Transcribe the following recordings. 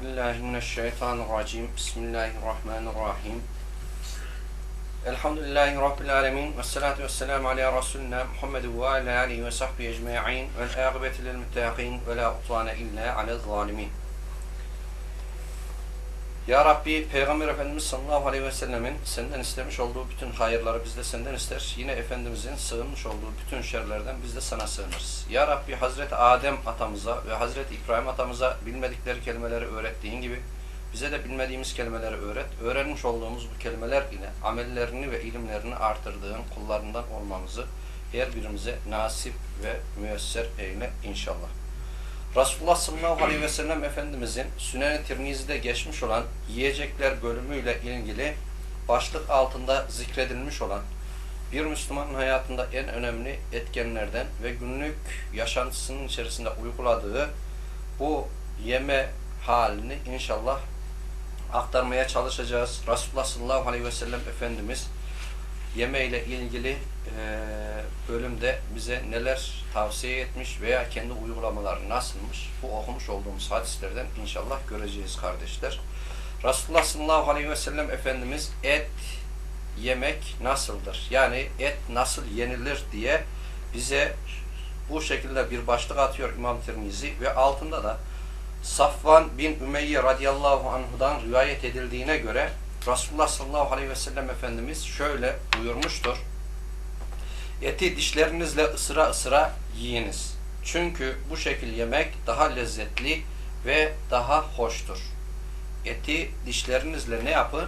بالله من الشيطان الرجيم. بسم الله الرحمن الرحيم. الحمد لله رب العالمين والصلاة والسلام على رسولنا محمد وعلى آله وصحبه أجمعين. والآغبة للمتاقين ولا أطوان إلا على الظالمين. Ya Rabbi Peygamber Efendimiz sallallahu aleyhi ve sellemin senden istemiş olduğu bütün hayırları biz de senden ister. Yine Efendimizin sığınmış olduğu bütün şerlerden biz de sana sığınırız. Ya Rabbi Hazreti Adem atamıza ve Hazreti İbrahim atamıza bilmedikleri kelimeleri öğrettiğin gibi bize de bilmediğimiz kelimeleri öğret. Öğrenmiş olduğumuz bu kelimeler ile amellerini ve ilimlerini artırdığın kullarından olmamızı her birimize nasip ve müyesser eyle inşallah. Resulullah sallallahu aleyhi ve sellem Efendimizin Sünen-i Tirmizi'de geçmiş olan yiyecekler bölümüyle ilgili başlık altında zikredilmiş olan bir Müslümanın hayatında en önemli etkenlerden ve günlük yaşantısının içerisinde uyguladığı bu yeme halini inşallah aktarmaya çalışacağız. Resulullah sallallahu aleyhi ve sellem Efendimiz yeme ile ilgili e, bölümde bize neler tavsiye etmiş veya kendi uygulamaları nasılmış bu okumuş olduğumuz hadislerden inşallah göreceğiz kardeşler. Resulullah sallallahu aleyhi ve sellem Efendimiz et yemek nasıldır? Yani et nasıl yenilir diye bize bu şekilde bir başlık atıyor İmam Tirmizi ve altında da Safvan bin Ümeyye radıyallahu anhudan rivayet edildiğine göre Resulullah sallallahu aleyhi ve sellem Efendimiz şöyle buyurmuştur. Eti dişlerinizle ısıra ısıra yiyiniz. Çünkü bu şekil yemek daha lezzetli ve daha hoştur. Eti dişlerinizle ne yapın?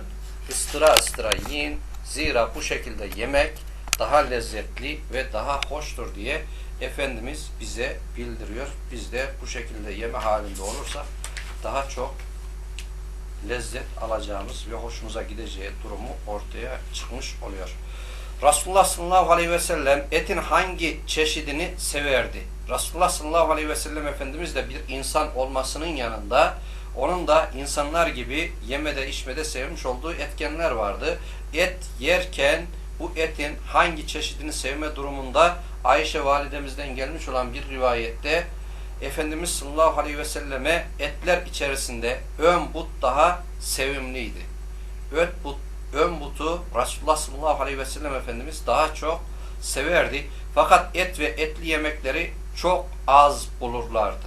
Istıra ıstıra yiyin. Zira bu şekilde yemek daha lezzetli ve daha hoştur diye Efendimiz bize bildiriyor. Biz de bu şekilde yeme halinde olursa daha çok lezzet alacağımız ve hoşumuza gideceği durumu ortaya çıkmış oluyor. Resulullah sallallahu aleyhi ve sellem etin hangi çeşidini severdi? Resulullah sallallahu aleyhi ve sellem Efendimiz de bir insan olmasının yanında onun da insanlar gibi yemede içmede sevmiş olduğu etkenler vardı. Et yerken bu etin hangi çeşidini sevme durumunda Ayşe validemizden gelmiş olan bir rivayette Efendimiz sallallahu aleyhi ve selleme etler içerisinde ön but daha sevimliydi. Ön but, ön butu Resulullah sallallahu aleyhi ve sellem Efendimiz daha çok severdi. Fakat et ve etli yemekleri çok az bulurlardı.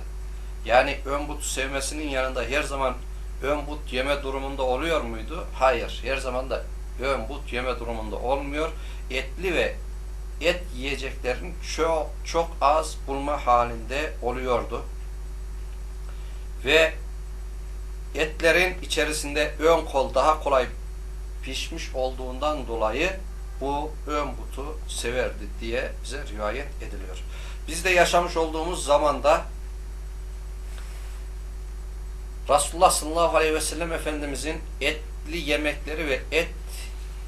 Yani ön butu sevmesinin yanında her zaman ön but yeme durumunda oluyor muydu? Hayır. Her zaman da ön but yeme durumunda olmuyor. Etli ve et yiyeceklerin çok çok az bulma halinde oluyordu. Ve etlerin içerisinde ön kol daha kolay pişmiş olduğundan dolayı bu ön butu severdi diye bize rivayet ediliyor. Biz de yaşamış olduğumuz zamanda Resulullah sallallahu aleyhi ve sellem Efendimizin etli yemekleri ve et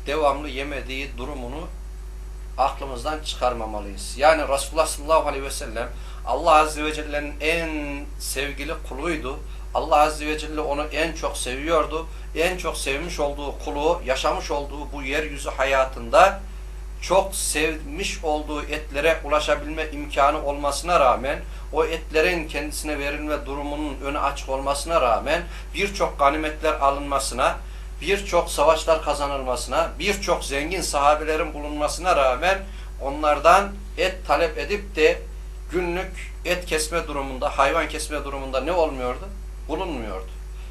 devamlı yemediği durumunu aklımızdan çıkarmamalıyız. Yani Resulullah sallallahu aleyhi ve sellem Allah azze ve celle'nin en sevgili kuluydu. Allah azze ve celle onu en çok seviyordu. En çok sevmiş olduğu kulu, yaşamış olduğu bu yeryüzü hayatında çok sevmiş olduğu etlere ulaşabilme imkanı olmasına rağmen o etlerin kendisine verilme durumunun önü açık olmasına rağmen birçok ganimetler alınmasına, birçok savaşlar kazanılmasına, birçok zengin sahabelerin bulunmasına rağmen onlardan et talep edip de günlük et kesme durumunda, hayvan kesme durumunda ne olmuyordu? Bulunmuyordu.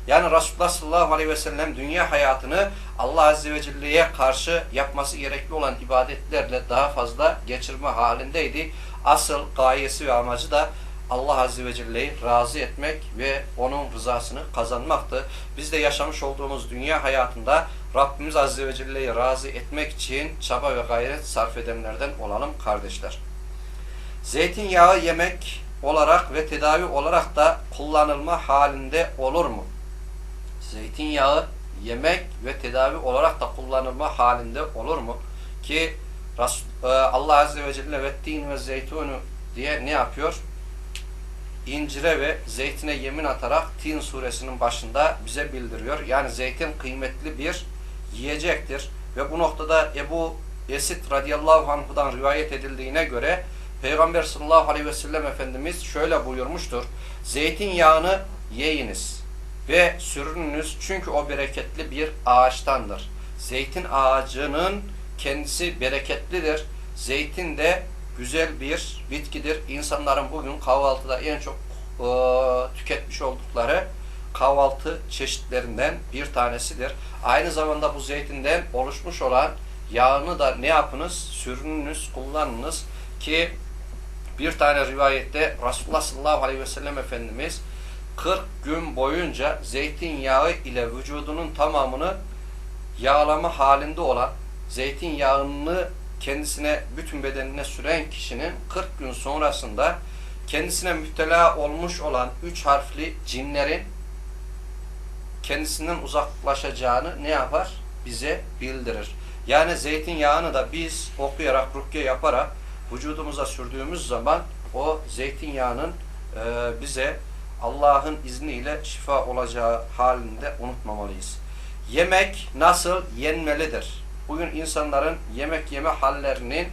Yani Resulullah sallallahu aleyhi ve sellem dünya hayatını Allah azze ve celle'ye karşı yapması gerekli olan ibadetlerle daha fazla geçirme halindeydi. Asıl gayesi ve amacı da Allah azze ve celle'yi razı etmek ve onun rızasını kazanmaktı. Biz de yaşamış olduğumuz dünya hayatında Rabbimiz azze ve celle'yi razı etmek için çaba ve gayret sarf edenlerden olalım kardeşler. Zeytinyağı yemek olarak ve tedavi olarak da kullanılma halinde olur mu? Zeytinyağı yemek ve tedavi olarak da kullanılma halinde olur mu? Ki Allah Azze ve Celle ve tin ve zeytunu diye ne yapıyor? İncire ve zeytine yemin atarak Tin suresinin başında bize bildiriyor. Yani zeytin kıymetli bir yiyecektir. Ve bu noktada Ebu Esid radıyallahu anhudan rivayet edildiğine göre Peygamber sallallahu aleyhi ve sellem Efendimiz şöyle buyurmuştur. Zeytinyağını yiyiniz. ve sürününüz çünkü o bereketli bir ağaçtandır. Zeytin ağacının kendisi bereketlidir. Zeytin de güzel bir bitkidir. İnsanların bugün kahvaltıda en çok e, tüketmiş oldukları kahvaltı çeşitlerinden bir tanesidir. Aynı zamanda bu zeytinden oluşmuş olan yağını da ne yapınız? Sürününüz, kullanınız ki bir tane rivayette Resulullah sallallahu aleyhi ve sellem Efendimiz 40 gün boyunca zeytinyağı ile vücudunun tamamını yağlama halinde olan zeytinyağını kendisine bütün bedenine süren kişinin 40 gün sonrasında kendisine müptela olmuş olan üç harfli cinlerin kendisinden uzaklaşacağını ne yapar? Bize bildirir. Yani zeytinyağını da biz okuyarak, rukiye yaparak vücudumuza sürdüğümüz zaman o zeytinyağının e, bize Allah'ın izniyle şifa olacağı halinde unutmamalıyız. Yemek nasıl yenmelidir? Bugün insanların yemek yeme hallerinin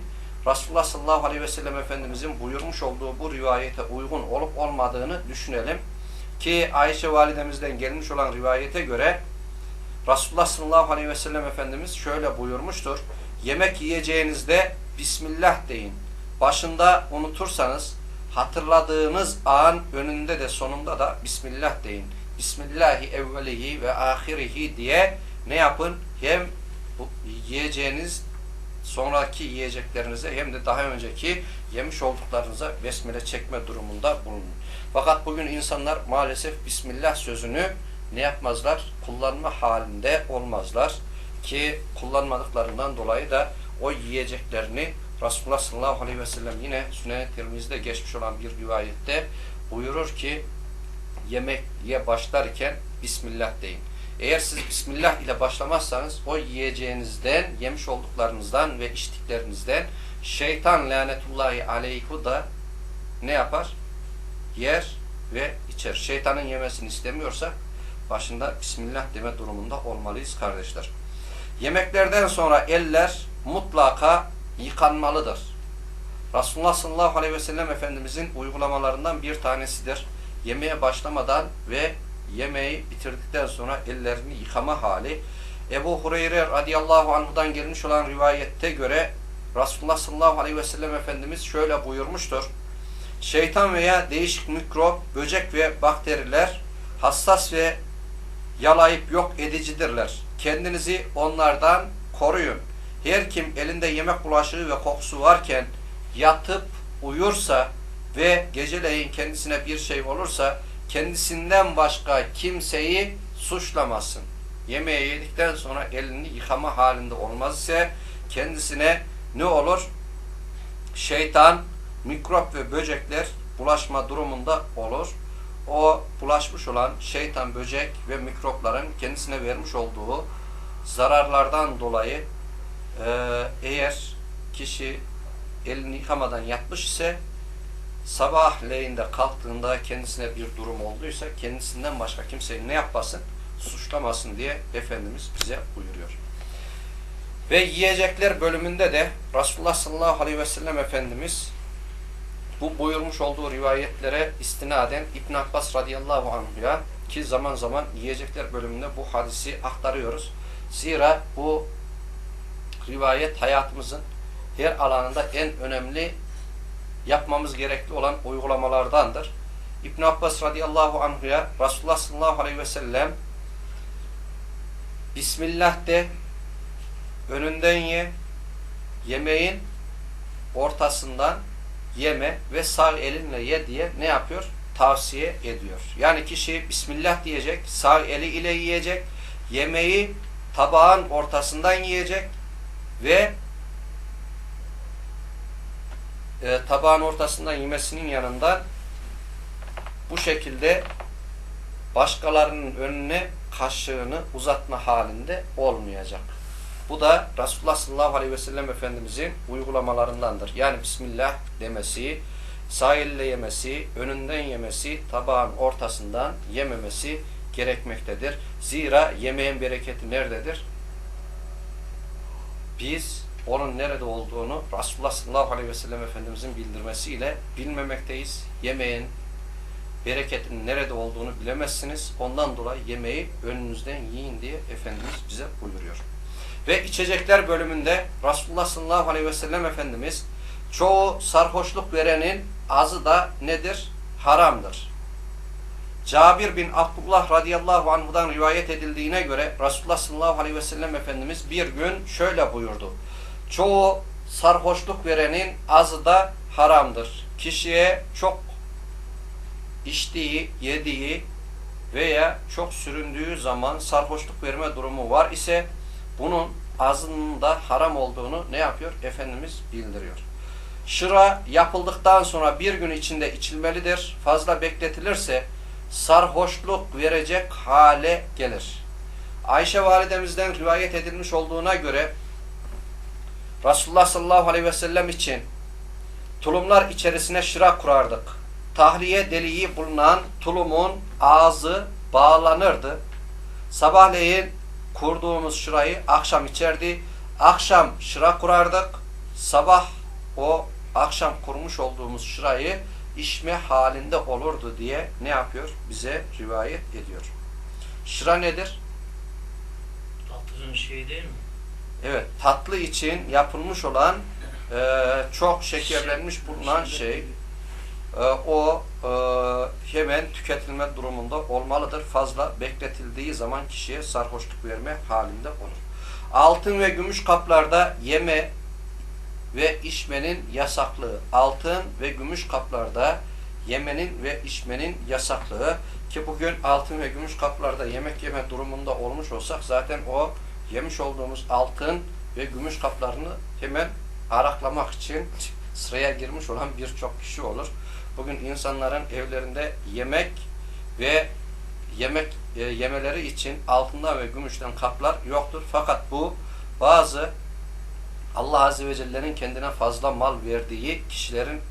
Resulullah sallallahu aleyhi ve sellem Efendimizin buyurmuş olduğu bu rivayete uygun olup olmadığını düşünelim. Ki Ayşe validemizden gelmiş olan rivayete göre Resulullah sallallahu aleyhi ve sellem Efendimiz şöyle buyurmuştur. Yemek yiyeceğinizde Bismillah deyin. Başında unutursanız hatırladığınız an önünde de sonunda da Bismillah deyin. Bismillahi evvelihi ve ahirihi diye ne yapın? Hem bu yiyeceğiniz sonraki yiyeceklerinize hem de daha önceki yemiş olduklarınıza besmele çekme durumunda bulunun. Fakat bugün insanlar maalesef Bismillah sözünü ne yapmazlar? Kullanma halinde olmazlar. Ki kullanmadıklarından dolayı da o yiyeceklerini Resulullah sallallahu aleyhi ve sellem yine Sünnet-i Tirmizi'de geçmiş olan bir rivayette buyurur ki yemek ye başlarken Bismillah deyin. Eğer siz Bismillah ile başlamazsanız o yiyeceğinizden, yemiş olduklarınızdan ve içtiklerinizden şeytan lanetullahi aleyhu da ne yapar? Yer ve içer. Şeytanın yemesini istemiyorsak başında Bismillah deme durumunda olmalıyız kardeşler. Yemeklerden sonra eller mutlaka yıkanmalıdır. Resulullah sallallahu aleyhi ve sellem Efendimizin uygulamalarından bir tanesidir. Yemeğe başlamadan ve yemeği bitirdikten sonra ellerini yıkama hali. Ebu Hureyre radıyallahu anhudan gelmiş olan rivayette göre Resulullah sallallahu aleyhi ve sellem Efendimiz şöyle buyurmuştur. Şeytan veya değişik mikrop, böcek ve bakteriler hassas ve yalayıp yok edicidirler. Kendinizi onlardan koruyun. Her kim elinde yemek bulaşığı ve kokusu varken yatıp uyursa ve geceleyin kendisine bir şey olursa kendisinden başka kimseyi suçlamasın. Yemeği yedikten sonra elini yıkama halinde olmaz ise kendisine ne olur? Şeytan, mikrop ve böcekler bulaşma durumunda olur. O bulaşmış olan şeytan, böcek ve mikropların kendisine vermiş olduğu zararlardan dolayı eğer kişi elini yıkamadan yatmış ise sabahleyinde kalktığında kendisine bir durum olduysa kendisinden başka kimseyi ne yapmasın? Suçlamasın diye Efendimiz bize buyuruyor. Ve yiyecekler bölümünde de Resulullah sallallahu aleyhi ve sellem Efendimiz bu buyurmuş olduğu rivayetlere istinaden İbn Abbas radıyallahu anh'a ki zaman zaman yiyecekler bölümünde bu hadisi aktarıyoruz. Zira bu rivayet hayatımızın her alanında en önemli yapmamız gerekli olan uygulamalardandır. İbn Abbas radıyallahu anhuya Resulullah sallallahu aleyhi ve sellem Bismillah de önünden ye yemeğin ortasından yeme ve sağ elinle ye diye ne yapıyor? Tavsiye ediyor. Yani kişi Bismillah diyecek, sağ eli ile yiyecek, yemeği tabağın ortasından yiyecek ve e, tabağın ortasından yemesinin yanında bu şekilde başkalarının önüne kaşığını uzatma halinde olmayacak. Bu da Resulullah sallallahu aleyhi ve sellem Efendimizin uygulamalarındandır. Yani Bismillah demesi, sağ elle yemesi, önünden yemesi, tabağın ortasından yememesi gerekmektedir. Zira yemeğin bereketi nerededir? Biz onun nerede olduğunu Resulullah sallallahu aleyhi ve sellem Efendimizin bildirmesiyle bilmemekteyiz. Yemeğin bereketin nerede olduğunu bilemezsiniz. Ondan dolayı yemeği önünüzden yiyin diye Efendimiz bize buyuruyor. Ve içecekler bölümünde Resulullah sallallahu aleyhi ve sellem Efendimiz çoğu sarhoşluk verenin azı da nedir? Haramdır. Cabir bin Abdullah radıyallahu anhudan rivayet edildiğine göre Resulullah sallallahu aleyhi ve sellem Efendimiz bir gün şöyle buyurdu. Çoğu sarhoşluk verenin azı da haramdır. Kişiye çok içtiği, yediği veya çok süründüğü zaman sarhoşluk verme durumu var ise bunun azının da haram olduğunu ne yapıyor? Efendimiz bildiriyor. Şıra yapıldıktan sonra bir gün içinde içilmelidir. Fazla bekletilirse sarhoşluk verecek hale gelir. Ayşe validemizden rivayet edilmiş olduğuna göre Resulullah sallallahu aleyhi ve sellem için tulumlar içerisine şıra kurardık. Tahliye deliği bulunan tulumun ağzı bağlanırdı. Sabahleyin kurduğumuz şırayı akşam içerdi. Akşam şıra kurardık. Sabah o akşam kurmuş olduğumuz şırayı içme halinde olurdu diye ne yapıyor? Bize rivayet ediyor. Şıra nedir? Tatlının şey değil mi? Evet, tatlı için yapılmış olan e, çok şekerlenmiş bulunan şey e, o e, hemen tüketilme durumunda olmalıdır. Fazla bekletildiği zaman kişiye sarhoşluk verme halinde olur. Altın ve gümüş kaplarda yeme ve içmenin yasaklığı. Altın ve gümüş kaplarda yemenin ve içmenin yasaklığı ki bugün altın ve gümüş kaplarda yemek yeme durumunda olmuş olsak zaten o yemiş olduğumuz altın ve gümüş kaplarını hemen araklamak için sıraya girmiş olan birçok kişi olur. Bugün insanların evlerinde yemek ve yemek e, yemeleri için altından ve gümüşten kaplar yoktur. Fakat bu bazı Allah Azze ve Celle'nin kendine fazla mal verdiği kişilerin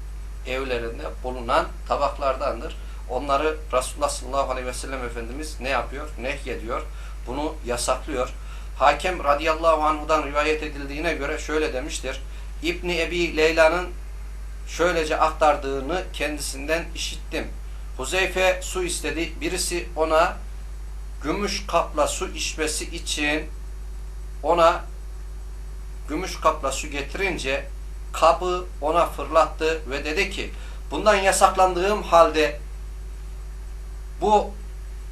evlerinde bulunan tabaklardandır. Onları Resulullah sallallahu aleyhi ve sellem Efendimiz ne yapıyor? Nehyediyor. Bunu yasaklıyor. Hakem radıyallahu anhudan rivayet edildiğine göre şöyle demiştir. İbni Ebi Leyla'nın şöylece aktardığını kendisinden işittim. Huzeyfe su istedi. Birisi ona gümüş kapla su içmesi için ona gümüş kapla su getirince kabı ona fırlattı ve dedi ki bundan yasaklandığım halde bu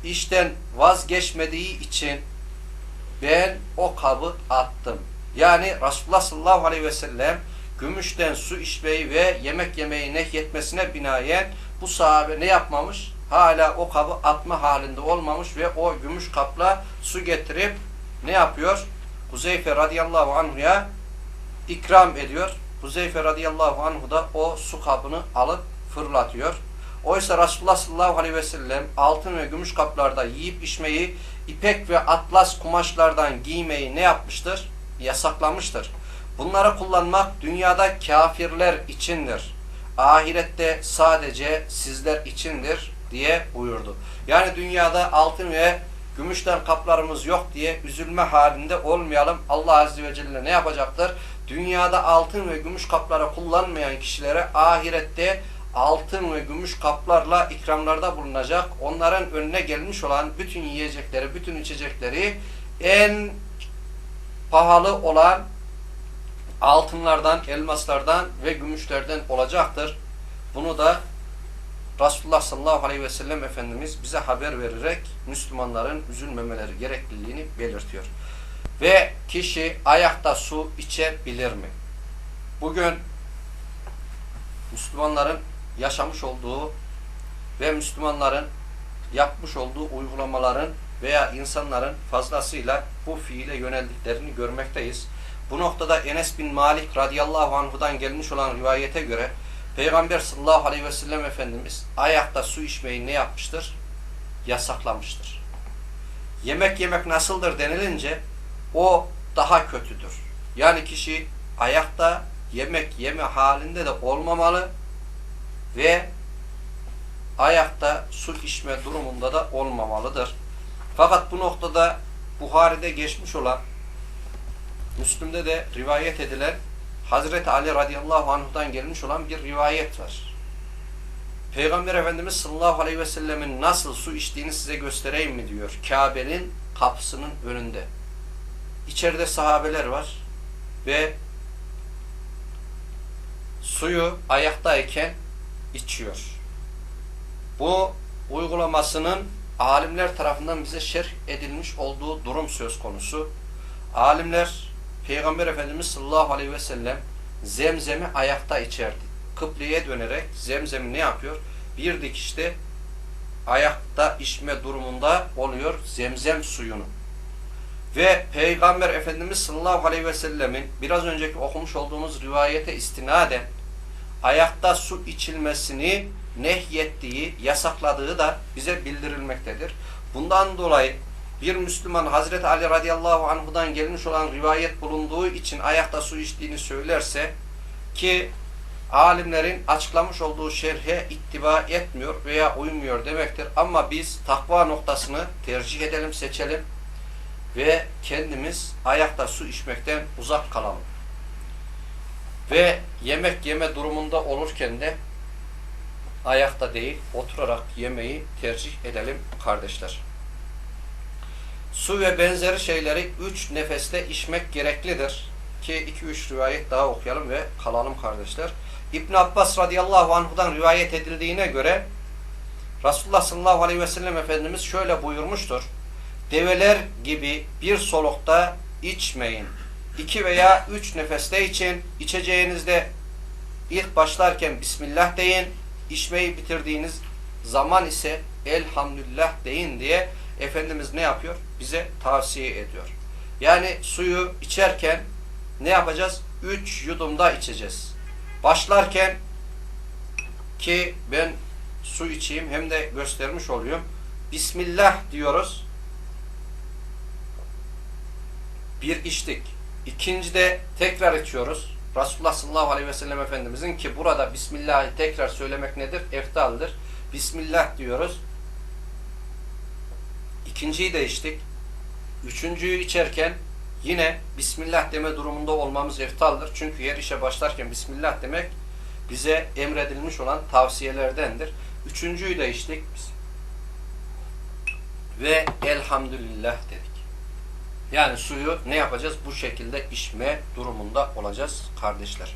işten vazgeçmediği için ben o kabı attım. Yani Resulullah sallallahu aleyhi ve sellem gümüşten su içmeyi ve yemek yemeyi nehyetmesine binaen bu sahabe ne yapmamış? Hala o kabı atma halinde olmamış ve o gümüş kapla su getirip ne yapıyor? Huzeyfe radıyallahu anhuya ikram ediyor. Huzeyfe radıyallahu anhu da o su kabını alıp fırlatıyor. Oysa Resulullah sallallahu aleyhi ve sellem altın ve gümüş kaplarda yiyip içmeyi, ipek ve atlas kumaşlardan giymeyi ne yapmıştır? Yasaklamıştır. Bunları kullanmak dünyada kafirler içindir. Ahirette sadece sizler içindir diye buyurdu. Yani dünyada altın ve gümüşten kaplarımız yok diye üzülme halinde olmayalım. Allah Azze ve Celle ne yapacaktır? Dünyada altın ve gümüş kapları kullanmayan kişilere ahirette altın ve gümüş kaplarla ikramlarda bulunacak. Onların önüne gelmiş olan bütün yiyecekleri, bütün içecekleri en pahalı olan altınlardan, elmaslardan ve gümüşlerden olacaktır. Bunu da Resulullah sallallahu aleyhi ve sellem Efendimiz bize haber vererek Müslümanların üzülmemeleri gerekliliğini belirtiyor. Ve kişi ayakta su içebilir mi? Bugün Müslümanların yaşamış olduğu ve Müslümanların yapmış olduğu uygulamaların veya insanların fazlasıyla bu fiile yöneldiklerini görmekteyiz. Bu noktada Enes bin Malik radıyallahu anhudan gelmiş olan rivayete göre Peygamber sallallahu aleyhi ve sellem Efendimiz ayakta su içmeyi ne yapmıştır? Yasaklamıştır. Yemek yemek nasıldır denilince o daha kötüdür. Yani kişi ayakta yemek yeme halinde de olmamalı ve ayakta su içme durumunda da olmamalıdır. Fakat bu noktada Buhari'de geçmiş olan Müslüm'de de rivayet edilen Hazreti Ali radıyallahu anh'dan gelmiş olan bir rivayet var. Peygamber Efendimiz sallallahu aleyhi ve sellemin nasıl su içtiğini size göstereyim mi diyor. Kabe'nin kapısının önünde. İçeride sahabeler var ve suyu ayaktayken içiyor. Bu uygulamasının alimler tarafından bize şerh edilmiş olduğu durum söz konusu. Alimler Peygamber Efendimiz sallallahu aleyhi ve sellem zemzemi ayakta içerdi. Kıbleye dönerek zemzemi ne yapıyor? Bir dikişte ayakta içme durumunda oluyor zemzem suyunu. Ve Peygamber Efendimiz sallallahu aleyhi ve sellemin biraz önceki okumuş olduğumuz rivayete istinaden ayakta su içilmesini nehyettiği, yasakladığı da bize bildirilmektedir. Bundan dolayı bir Müslüman Hazreti Ali radıyallahu anhudan gelmiş olan rivayet bulunduğu için ayakta su içtiğini söylerse ki alimlerin açıklamış olduğu şerhe ittiba etmiyor veya uymuyor demektir. Ama biz takva noktasını tercih edelim, seçelim ve kendimiz ayakta su içmekten uzak kalalım. Ve yemek yeme durumunda olurken de ayakta değil, oturarak yemeyi tercih edelim kardeşler. Su ve benzeri şeyleri üç nefeste içmek gereklidir. Ki 2-3 rivayet daha okuyalım ve kalalım kardeşler. İbn Abbas radıyallahu anhudan rivayet edildiğine göre Resulullah sallallahu aleyhi ve sellem Efendimiz şöyle buyurmuştur. Develer gibi bir solukta içmeyin. İki veya üç nefeste için içeceğinizde ilk başlarken Bismillah deyin. İçmeyi bitirdiğiniz zaman ise Elhamdülillah deyin diye Efendimiz ne yapıyor? Bize tavsiye ediyor. Yani suyu içerken ne yapacağız? Üç yudumda içeceğiz. Başlarken ki ben su içeyim hem de göstermiş oluyorum. Bismillah diyoruz. Bir içtik. İkincide tekrar içiyoruz. Resulullah sallallahu aleyhi ve sellem Efendimizin ki burada Bismillah'ı tekrar söylemek nedir? Eftaldir. Bismillah diyoruz. İkinciyi de içtik. Üçüncüyü içerken yine Bismillah deme durumunda olmamız eftaldir. Çünkü her işe başlarken Bismillah demek bize emredilmiş olan tavsiyelerdendir. Üçüncüyü de içtik. Ve elhamdülillah dedik. Yani suyu ne yapacağız? Bu şekilde içme durumunda olacağız kardeşler.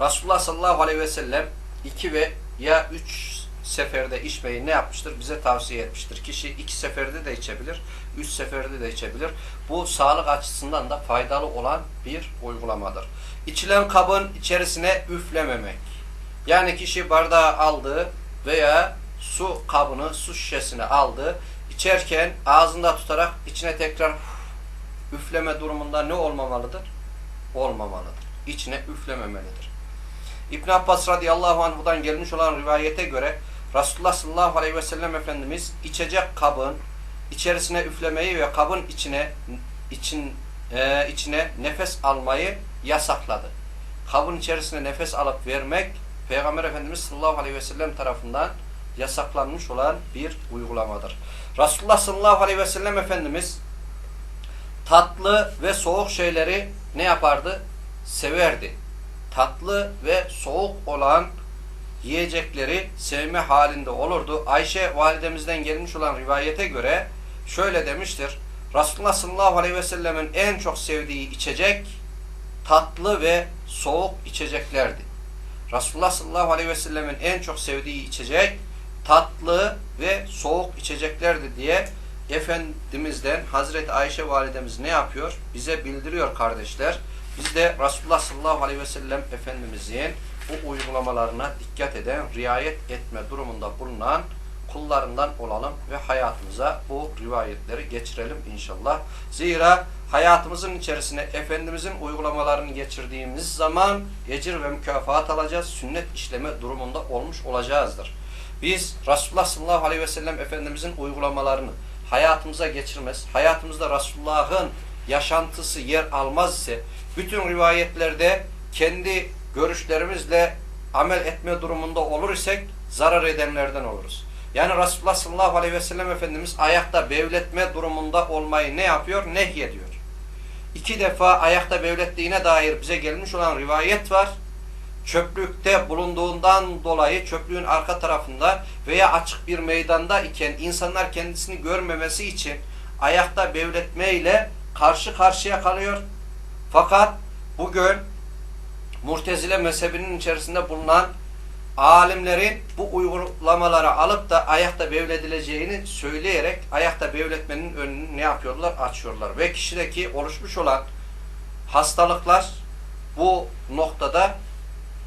Resulullah sallallahu aleyhi ve sellem iki ve ya üç seferde içmeyi ne yapmıştır? Bize tavsiye etmiştir. Kişi iki seferde de içebilir, üç seferde de içebilir. Bu sağlık açısından da faydalı olan bir uygulamadır. İçilen kabın içerisine üflememek. Yani kişi bardağı aldı veya su kabını, su şişesini aldı. İçerken ağzında tutarak içine tekrar üfleme durumunda ne olmamalıdır? Olmamalıdır. İçine üflememelidir. İbn Abbas radıyallahu anhudan gelmiş olan rivayete göre Resulullah sallallahu aleyhi ve sellem Efendimiz içecek kabın içerisine üflemeyi ve kabın içine için e, içine nefes almayı yasakladı. Kabın içerisine nefes alıp vermek Peygamber Efendimiz sallallahu aleyhi ve sellem tarafından yasaklanmış olan bir uygulamadır. Resulullah sallallahu aleyhi ve sellem Efendimiz tatlı ve soğuk şeyleri ne yapardı? Severdi. Tatlı ve soğuk olan yiyecekleri sevme halinde olurdu. Ayşe validemizden gelmiş olan rivayete göre şöyle demiştir. Resulullah sallallahu aleyhi ve sellemin en çok sevdiği içecek tatlı ve soğuk içeceklerdi. Resulullah sallallahu aleyhi ve sellemin en çok sevdiği içecek tatlı ve soğuk içeceklerdi diye Efendimiz'den Hazreti Ayşe validemiz ne yapıyor? Bize bildiriyor kardeşler. Biz de Resulullah sallallahu aleyhi ve sellem Efendimizin bu uygulamalarına dikkat eden, riayet etme durumunda bulunan kullarından olalım ve hayatımıza bu rivayetleri geçirelim inşallah. Zira hayatımızın içerisine Efendimizin uygulamalarını geçirdiğimiz zaman ecir ve mükafat alacağız, sünnet işleme durumunda olmuş olacağızdır. Biz Resulullah sallallahu aleyhi ve sellem Efendimizin uygulamalarını hayatımıza geçirmez, hayatımızda Resulullah'ın yaşantısı yer almaz ise bütün rivayetlerde kendi görüşlerimizle amel etme durumunda olur isek zarar edenlerden oluruz. Yani Resulullah sallallahu aleyhi ve sellem Efendimiz ayakta bevletme durumunda olmayı ne yapıyor? Nehyediyor. İki defa ayakta bevlettiğine dair bize gelmiş olan rivayet var. Çöplükte bulunduğundan dolayı çöplüğün arka tarafında veya açık bir meydanda iken insanlar kendisini görmemesi için ayakta bevletme ile karşı karşıya kalıyor. Fakat bugün Murtezile mezhebinin içerisinde bulunan alimlerin bu uygulamaları alıp da ayakta bevledileceğini söyleyerek ayakta bevletmenin önünü ne yapıyorlar? Açıyorlar. Ve kişideki oluşmuş olan hastalıklar bu noktada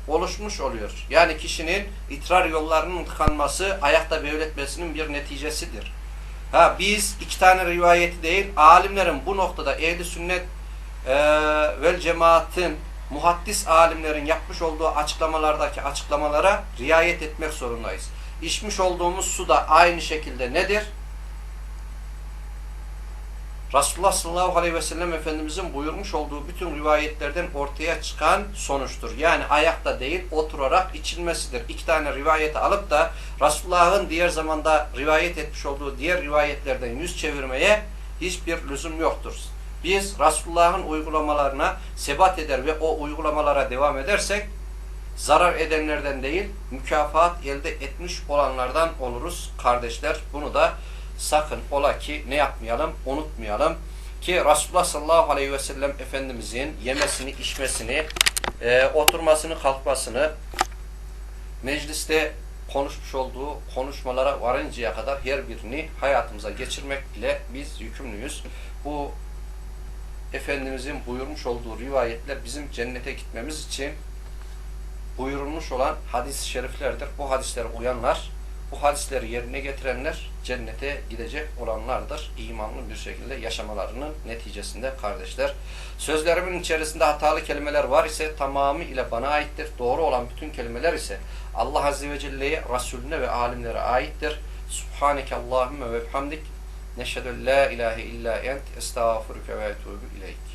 oluşmuş oluyor. Yani kişinin idrar yollarının tıkanması ayakta bevletmesinin bir neticesidir. Ha biz iki tane rivayeti değil, alimlerin bu noktada ehli sünnet e, vel cemaatin muhaddis alimlerin yapmış olduğu açıklamalardaki açıklamalara riayet etmek zorundayız. İçmiş olduğumuz su da aynı şekilde nedir? Resulullah sallallahu aleyhi ve sellem Efendimizin buyurmuş olduğu bütün rivayetlerden ortaya çıkan sonuçtur. Yani ayakta değil oturarak içilmesidir. İki tane rivayeti alıp da Resulullah'ın diğer zamanda rivayet etmiş olduğu diğer rivayetlerden yüz çevirmeye hiçbir lüzum yoktur. Biz Resulullah'ın uygulamalarına sebat eder ve o uygulamalara devam edersek zarar edenlerden değil mükafat elde etmiş olanlardan oluruz kardeşler. Bunu da sakın ola ki ne yapmayalım unutmayalım ki Resulullah sallallahu aleyhi ve sellem Efendimizin yemesini içmesini e, oturmasını kalkmasını mecliste konuşmuş olduğu konuşmalara varıncaya kadar her birini hayatımıza geçirmek ile biz yükümlüyüz. Bu Efendimizin buyurmuş olduğu rivayetler bizim cennete gitmemiz için buyurulmuş olan hadis-i şeriflerdir. Bu hadislere uyanlar, bu hadisleri yerine getirenler cennete gidecek olanlardır. İmanlı bir şekilde yaşamalarının neticesinde kardeşler. Sözlerimin içerisinde hatalı kelimeler var ise tamamı ile bana aittir. Doğru olan bütün kelimeler ise Allah Azze ve Celle'ye, Resulüne ve alimlere aittir. Subhaneke Allahümme ve bihamdik. Neşhedü la ilahe illa ent. Estağfurüke ve etubu ileyk.